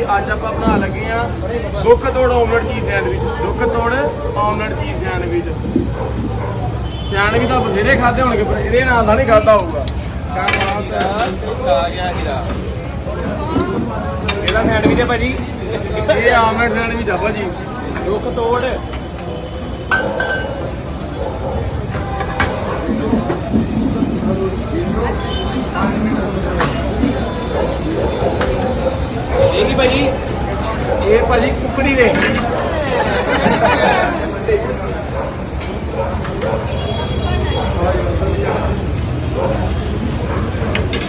ਜੀ ਅੱਜ ਆਪਾਂ ਬਣਾ ਲੱਗੇ ਆ ਦੁੱਖ ਤੋੜ ਆਮਲੇਟ ਚੀਜ਼ ਸੈਂਡਵਿਚ ਦੁੱਖ ਤੋੜ ਆਮਲੇਟ ਚੀਜ਼ ਸੈਂਡਵਿਚ ਸੈਂਡਵਿਚ ਤਾਂ ਬਥੇਰੇ ਖਾਦੇ ਹੋਣਗੇ, ਪਰ ਇਹਦੇ ਨਾਲ ਤਾਂ ਨਹੀਂ ਖਾਦਾ ਹੋਊਗਾ। ਆ ਗਿਆ ਹੀਰਾ ਇਹਦਾ ਸੈਂਡਵਿਚ ਹੈ ਭਾਜੀ। ਇਹ ਆਮਲੇਟ ਸੈਂਡਵਿਚ ਆ ਭਾਜੀ। ਦੁੱਖ ਤੋੜ। ਇਹ ਕੀ ਭਾਜੀ, ਇਹ ਭਾਜੀ ਕੁਕੜੀ ਦੇ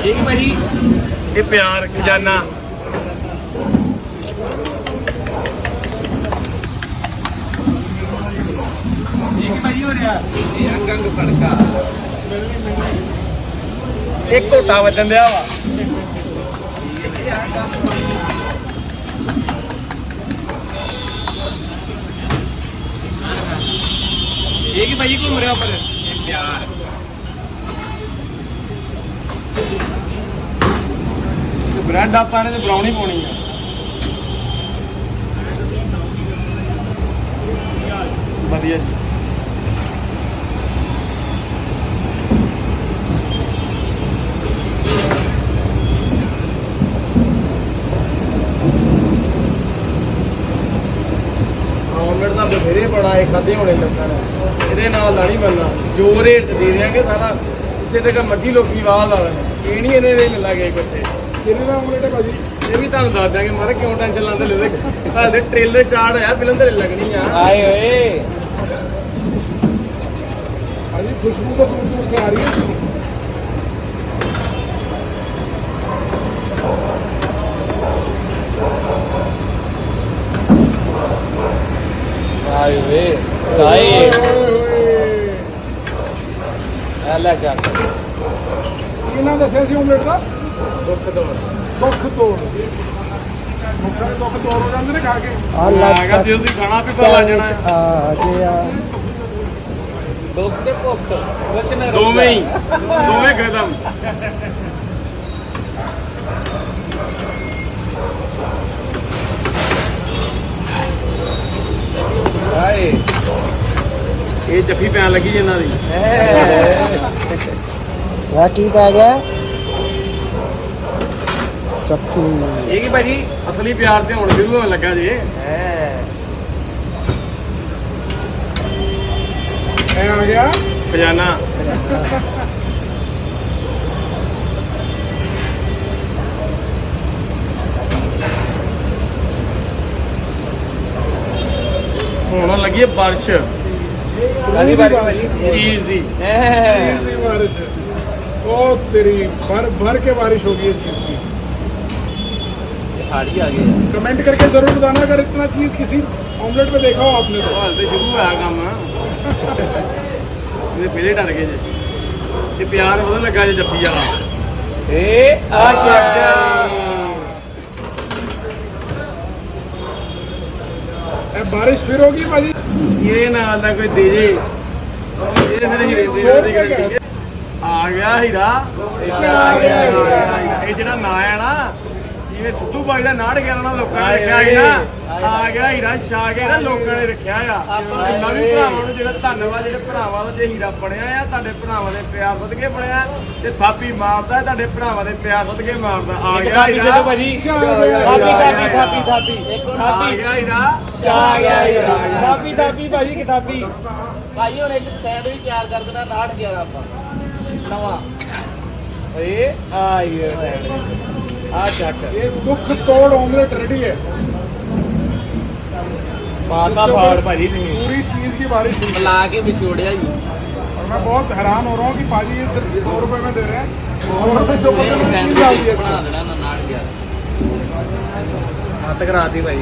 ਇਹ ਕੀ ਭਾਜੀ, ਇਹ ਪਿਆਰ ਖਜ਼ਾਨਾ। ਇੱਕ ਘੋਟਾ ਵੱਜਣ ਦਿਆ ਵਾ। ਭਾਜੀ ਘੁੰਮ ਰਿਹਾ ਇਹ ਪਿਆਰ। ਬ੍ਰੈਡ ਆਪਾਂ ਨੇ ਤੇ ਬਰਾਉਣੀ ਪਾਉਣੀ ਆ। ਵਧੀਆ ਜੀ। ਬੰਦ ਫੇਰੇ ਬਣਾਏ ਖਾਦੇ ਹੋਣੇ ਲੋਕਾਂ ਇਹਦੇ ਨਾਲ ਨਹੀਂ ਬੰਨਾ ਜੋ ਰੇਟ ਦੇ ਦੇਣਗੇ ਸਾਰਾ। ਇੱਥੇ ਤੱਕ ਮੱਠੀ ਲੋਕੀ ਵਾਹ ਲਾ ਲੈਣ। ਇਹ ਨਹੀਂ ਇਹਨੇ ਦੇ ਲੱਗੇ ਬੱਚੇ ਕਿੰਨੇ ਦਾ ਆਮਲੇਟ ਹੈ ਭਾਜੀ? ਇਹ ਵੀ ਤੁਹਾਨੂੰ ਦੱਸ ਦਾਂਗੇ ਮਾਰੇ ਕਿਉਂ ਟੈਨਸ਼ਨ ਲਾਉਂਦੇ ਲੈ ਹਾਲੇ ਟ੍ਰੇਲਰ ਸਟਾਰਟ ਹੋਇਆ ਫਿਲਮ ਤੇ ਲੱਗਣੀ ਆ। ਆਏ ਓਏ। ਭਾਜੀ ਖੁਸ਼ਬੂ ਤਾਂ ਦੂਰ ਦੂਰ ਕਾਏ ਆ ਲੈ ਜਾ ਕੀ। ਨਾਮ ਦੱਸਿਆ ਸੀ ਆਮਲੇਟ ਦਾ? ਦੁੱਖ ਤੋਂ ਦੁੱਖ ਤੋੜ। ਮੁੱਕਾ ਦੇ ਦੁੱਖ ਤੋੜ ਹੋ ਜਾਂਦੇ ਨੇ ਖਾ ਕੇ। ਆ ਗਿਆ ਜੇ ਤੁਸੀਂ ਖਾਣਾ ਵੀ ਪਾ ਲੱਗ ਜਾਣਾ। ਆ ਗਿਆ ਦੁੱਖ ਤੇ ਭੁੱਖ। ਵਚਨ ਦੋਵੇਂ ਹੀ। ਦੋਵੇਂ ਖਤਮ ਆਏ ਇਹ ਜੱਫੀ ਪੈਣ ਲੱਗੀ ਇਹਨਾਂ ਦੀ। ਆ ਕੀ ਪੈ ਗਿਆ? ਚੱਪੂ ਇਹ ਕੀ ਭਾਜੀ ਅਸਲੀ ਪਿਆਰ ਤੇ ਹੁਣ ਸ਼ੁਰੂ ਹੋਣ ਲੱਗਾ ਜੇ। ਐ ਆ ਗਿਆ? ਖਜ਼ਾਨਾ। ਹੁਣ ਲੱਗੀ ਹੈ ਬਾਰਿਸ਼। कमेंट करके ज़रूर बताना अगर इतना चीज़ किसी ऑमलेट में देखा हो आपने तो।, तो शुरू होया काम। मेरे पहले डर गए जी। ये प्यार पता लगा जे जप्पी वाला ए आ क्या? ਇਹ ਬਾਰਿਸ਼ ਫਿਰ ਹੋ ਗਈ ਭਾਜੀ? ਇਹ ਨਾ ਦਾ ਕੋਈ ਦੇ ਇਹ ਫਿਰ ਹੀਰੇ ਦੀ ਆ। ਗਿਆ ਹੀਰਾ। ਇਹ ਜਿਹੜਾ ਨਾਂ ਜਿਵੇਂ ਸਿੱਧੂ ਬਾਈ ਦਾ ਨਾੜ ਗਿਆ ਨਾ ਲੋਕਾਂ ਨੇ ਰੱਖਿਆ ਸੀ ਨਾ ਆ ਗਿਆ ਹੀਰਾ ਛਾ ਗਿਆ ਨਾ ਲੋਕਾਂ ਨੇ ਰੱਖਿਆ ਆ। ਇਹਨਾਂ ਵੀ ਭਰਾਵਾਂ ਨੂੰ ਜਿਹੜਾ ਧੰਨਵਾਦ ਜਿਹੜੇ ਭਰਾਵਾਂ ਦਾ ਜੇ ਹੀਰਾ ਬਣਿਆ ਆ ਤੁਹਾਡੇ ਭਰਾਵਾਂ ਦੇ ਪਿਆਰ ਸਦਕੇ ਬਣਿਆ ਤੇ ਥਾਪੀ ਮਾਰਦਾ ਤੁਹਾਡੇ ਭਰਾਵਾਂ ਦੇ ਪਿਆਰ ਸਦਕੇ ਮਾਰਦਾ। ਆ ਗਿਆ ਹੀਰਾ। ਭਾਜੀ ਥਾਪੀ ਥਾਪੀ ਥਾਪੀ ਥਾਪੀ ਆ ਗਿਆ ਹੀਰਾ। ਆ ਗਿਆ ਹੀਰਾ। ਥਾਪੀ ਥਾਪੀ ਭਾਜੀ ਕਿ ਥਾਪੀ ਭਾਈ ਹੁਣ ਇੱਕ ਸੈਂਡਵਿਚ ਤਿਆਰ ਕਰ ਦੇਣਾ 911 ਆਪਾਂ। ਨਵਾਂ। ਏ ਆਈ दुख तोड़ ऑमलेट रेडी है। पूरी चीज़ की बारिश मिला के बिछोड़ जाएगी और मैं बहुत हैरान हो रहा हूँ कि पाजी ये सिर्फ़ सौ रुपए में दे रहे हैं। सौ रुपए से ऊपर नाटक रात ही भाई।